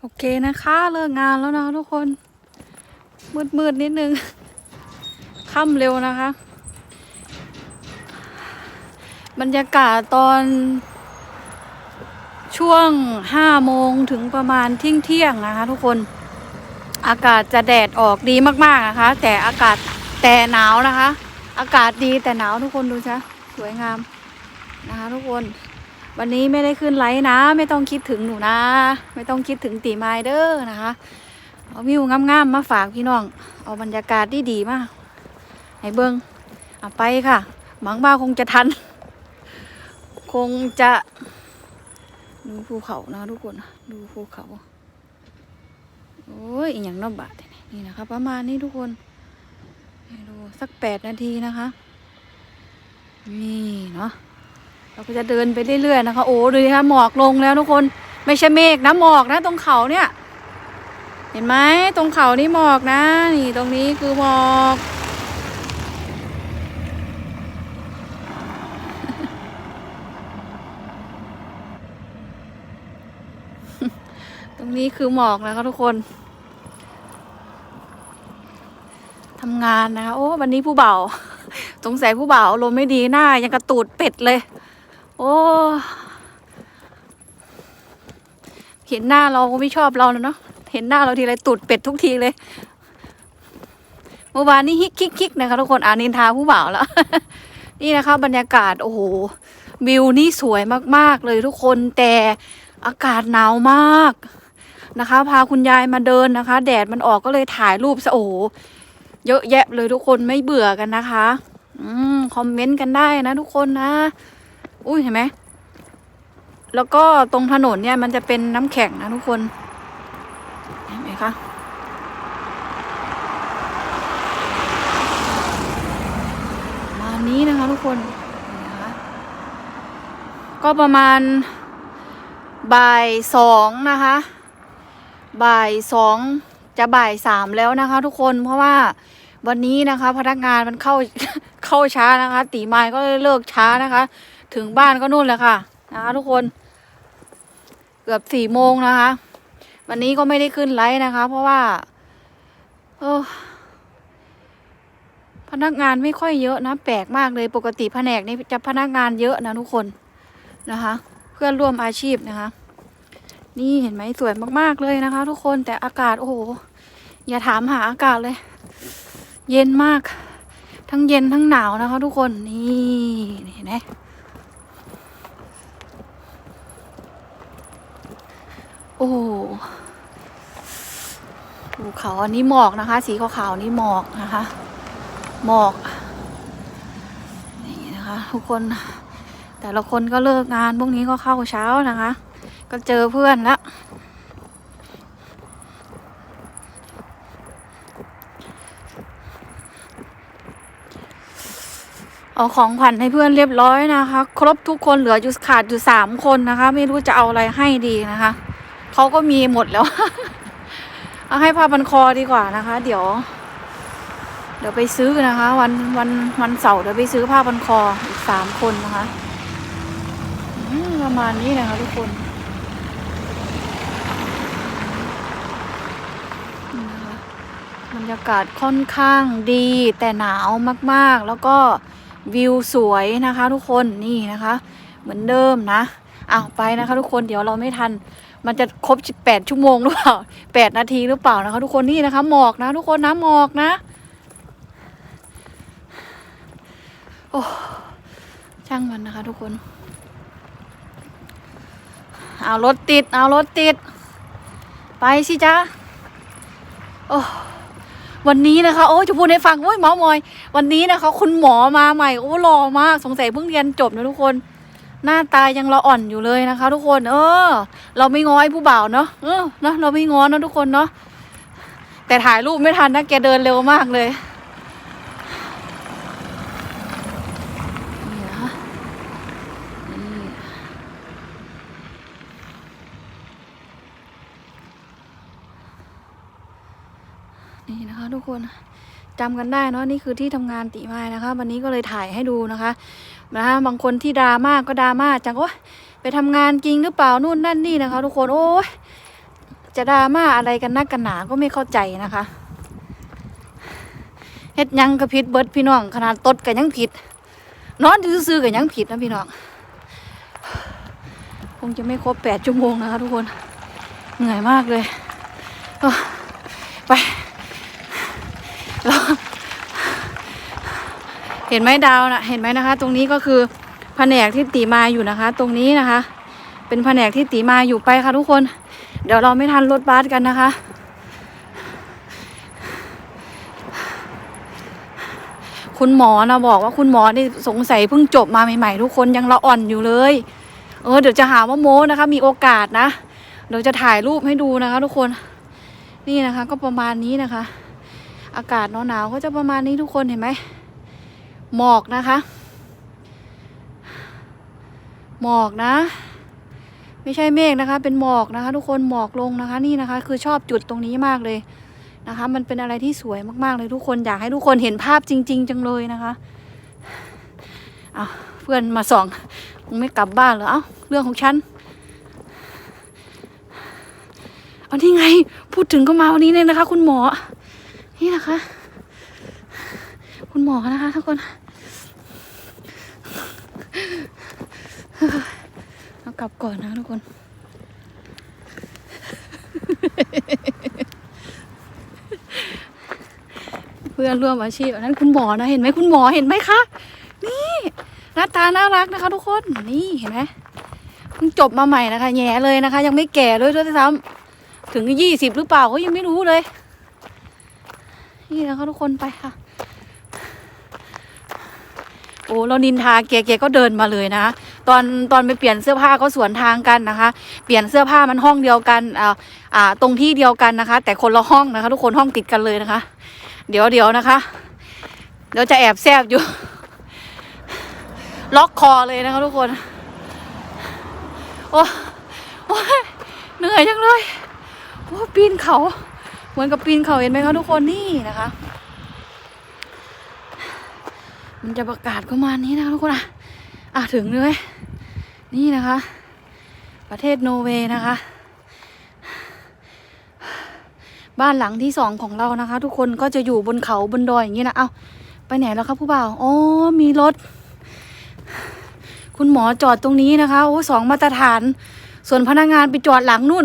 โอเคนะคะ เลิกงานแล้วนะทุกคน มืดมืดๆนิดนึง ค่ำเร็วนะคะ บรรยากาศตอน ช่วงห้าโมงถึงประมาณเที่ยงเที่ยงนะคะ ทุกคน อากาศจะแดดออกดีมากๆนะคะ แต่อากาศแต่หนาวนะคะ อากาศดีแต่หนาวทุกคนดูซะสวยงามนะคะทุกคน วันนี้ไม่ได้ขึ้นไลฟ์นะ ไม่ต้องคิดถึงหนูนะ ไม่ต้องคิดถึงตีไมเดอร์นะคะเอาวิวงามๆมาฝากพี่น้อง เอาบรรยากาศที่ดีๆมาให้เบิงเอาไปค่ะหวังว่าคงจะทัน คงจะดูภูเขานะทุกคนดูภูเขาโอ้ยอย่างนอกบาทนี่นะคะประมาณนี้ทุกคนดูสักแปดนาทีนะคะ นี่เนาะ เราก็จะเดินไปเรื่อยๆนะคะ โอ้ดูดิคะหมอกลงแล้วทุกคนไม่ใช่เมฆนะหมอกนะตรงเขาเนี่ย เห็นไหมตรงเขานี่หมอกนะ นี่ตรงนี้คือหมอกตรงนี้คือหมอกนะคะทุกคนทำงานนะคะ โอ้ วันนี้ผู้เบาสงสัยผู้เบาลมไม่ดีหน้า ยังกระตูดเป็ดเลย โอ้เห็นหน้าเราก็ไม่ชอบเราแล้วเนาะเห็นหน้าเราทีไรตูดเป็ดทุกทีเลยเมื่อวานนี้ฮิกคิกคิกนะคะทุกคนอ่านินทาผู้บ่าวแล้ว นี่นะคะ บรรยากาศโอ้โหวิวนี่สวยมากๆเลยทุกคนแต่อากาศหนาวมากนะคะ พาคุณยายมาเดินนะคะ แดดมันออกก็เลยถ่ายรูปซะโอ้โหเยอะแยะเลยทุกคนไม่เบื่อกันนะคะ อืมคอมเมนต์กันได้นะทุกคนนะ อุ้ยเห็นไหม แล้วก็ตรงถนนเนี่ยมันจะเป็นน้ำแข็งนะทุกคน เห็นไหมคะมานี้นะคะทุกคนนะคะก็ประมาณบ่ายสองนะคะ บ่ายสองจะบ่ายสามแล้วนะคะ ทุกคนเพราะว่าวันนี้นะคะ พนักงานมันเข้าเข้าช้านะคะ ตีไม้ก็เลยเลิกช้านะคะ ถึงบ้านก็นู่นแหละค่ะนะคะทุกคนเกือบสี่โมงนะคะ วันนี้ก็ไม่ได้ขึ้นไลฟ์นะคะ เพราะว่าเออพนักงานไม่ค่อยเยอะนะ แปลกมากเลยปกติแผนกนี้จะพนักงานเยอะนะทุกคนนะคะ เพื่อนร่วมอาชีพนะคะ นี่เห็นไหมสวยมากๆเลยนะคะ ทุกคนแต่อากาศโอ้โหอย่าถามหาอากาศเลย เย็นมาก ทั้งเย็นทั้งหนาวนะคะ ทุกคนนี่เห็นไหม โอ้ภูเขาอันนี้หมอกนะคะ สีขาวๆนี่หมอกนะคะ หมอก นี่นะคะ ทุกคน แต่ละคนก็เลิกงานพวกนี้ก็เข้าเช้านะคะ ก็เจอเพื่อนแล้วเอาของขวัญให้เพื่อนเรียบร้อยนะคะ ครบทุกคนเหลืออยู่ขาดอยู่สามคนนะคะ ไม่รู้จะเอาอะไรให้ดีนะคะ เขาก็มีหมดแล้ว เอาให้ผ้าพันคอดีกว่านะคะ เดี๋ยว เดี๋ยวไปซื้อนะคะ วันวันวันเสาร์เดี๋ยวไปซื้อผ้าพันคออีกสามคนนะคะประมาณนี้นะคะทุกคนบรรยากาศค่อนข้างดีแต่หนาวมากๆ แล้วก็วิวสวยนะคะ ทุกคนนี่นะคะ เหมือนเดิมนะอ้าวไปนะคะ ทุกคนเดี๋ยวเราไม่ทัน มันจะครบ8ชั่วโมงหรือเปล่า 8 นาทีหรือเปล่านะคะ ทุกคนนี่นะคะ หมอกนะ ทุกคนนะหมอกนะโอ้ช่างมันนะคะ ทุกคน เอารถติด เอารถติด ไปสิจ้าโอ้วันนี้นะคะ โอ้จะพูดให้ฟังโอ้ยเมามอย วันนี้นะคะ คุณหมอมาใหม่ โอ้หล่อมาก สงสัยเพิ่งเรียนจบนะทุกคน หน้าตายังละอ่อนอยู่เลยนะคะ ทุกคน เออ เราไม่ง้อยผู้บ่าวเนาะเออเนาะเราไม่ง้อนะทุกคนเนาะแต่ถ่ายรูปไม่ทันนะแกเดินเร็วมากเลยนี่นะคะนี่นะคะทุกคนจำกันได้เนาะนี่คือที่ทำงานติมายนะคะ วันนี้ก็เลยถ่ายให้ดูนะคะ นะคะบางคนที่ดราม่าก็ดราม่าจังโอ้ไปทำงานจริงหรือเปล่านู่นนั่นนี่นะคะ ทุกคนโอ้ยจะดราม่าอะไรกันนักกันหนาก็ไม่เข้าใจนะคะเฮ็ดยังก็ผิดเบิดพี่น้องขนาดตดก็ยังผิด นอนซื่อๆก็ยังผิดนะพี่น้องคงจะไม่ครบแปดชั่วโมงนะคะทุกคนเหนื่อยมากเลยเอ้อไปแล้วเห็นไหมดาวนะเห็นไหมนะคะ ตรงนี้ก็คือแผนกที่ตีมาอยู่นะคะ ตรงนี้นะคะ เป็นแผนกที่ตีมาอยู่ไปค่ะทุกคน เดี๋ยวเราไม่ทันรถบัสกันนะคะ คุณหมอนะบอกว่าคุณหมอนี่สงสัยเพิ่งจบมาใหม่ๆ ทุกคนยังละอ่อนอยู่เลย เออเดี๋ยวจะหาว่าโม้นะคะ มีโอกาสนะเดี๋ยวจะถ่ายรูปให้ดูนะคะ ทุกคน นี่นะคะ ก็ประมาณนี้นะคะ อากาศหนาวๆก็จะประมาณนี้ทุกคนเห็นไหม หมอกนะคะ หมอกนะ ไม่ใช่เมฆนะคะ เป็นหมอกนะคะ ทุกคนหมอกลงนะคะ นี่นะคะ คือชอบจุดตรงนี้มากเลยนะคะ มันเป็นอะไรที่สวยมากๆเลยทุกคนอยากให้ทุกคนเห็นภาพจริง ๆ จังเลยนะคะเอาเพื่อนมาส่องมึงไม่กลับบ้านเหรอเอ้าเรื่องของฉันเอาที่ไง พูดถึงก็มาวันนี้เลยนะคะ คุณหมอนี่นะคะ คุณหมอนะคะทุกคนเอากลับก่อนนะทุกคนเพื่อนร่วมอาชีพอันนั้นคุณหมอนะเห็นไหมคุณหมอเห็นไหมคะ นี่หน้าตาน่ารักนะคะ ทุกคนนี่เห็นไหมเพิ่งจบมาใหม่นะคะแย่เลยนะคะ ยังไม่แก่เลยด้วยซ้ำถึงยี่สิบหรือเปล่าก็ยังไม่รู้เลย นี่นะคะทุกคนไปค่ะ โอ้เรานินทาแกแกก็เดินมาเลยนะ ตอนตอนไปเปลี่ยนเสื้อผ้าก็สวนทางกันนะคะ เปลี่ยนเสื้อผ้ามันห้องเดียวกันอ่าอ่าตรงที่เดียวกันนะคะ แต่คนละห้องนะคะ ทุกคนห้องติดกันเลยนะคะ เดี๋ยวเดี๋ยวนะคะ เดี๋ยวจะแอบแซบอยู่ ล็อกคอเลยนะคะ ทุกคน โอ้โอ้ยเหนื่อยจังเลยโอ้ปีนเขา เหมือนกับปีนเขาเห็นไหมคะทุกคนนี่นะคะ มันจะประกาศประมาณนี้นะคะทุกคนอะอะถึงเลยนี่นะคะ ประเทศโนเวย์นะคะ บ้านหลังที่สองของเรานะคะ ทุกคนก็จะอยู่บนเขาบนดอยอย่างนี้นะเอาไปไหนแล้วครับผู้บ่าวอ๋อมีรถ คุณหมอจอดตรงนี้นะคะโอ้สองมาตรฐาน ส่วนพนักงานไปจอดหลังนู่น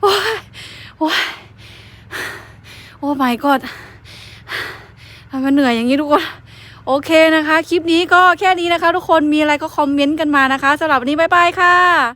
โอ้ยโอ้ยโอ้ my god ทำไมเหนื่อยอย่างนี้ทุกคนโอเคนะคะ คลิปนี้ก็แค่นี้นะคะ ทุกคนมีอะไรก็คอมเมนต์กันมานะคะสำหรับวันนี้บ๊ายบายค่ะ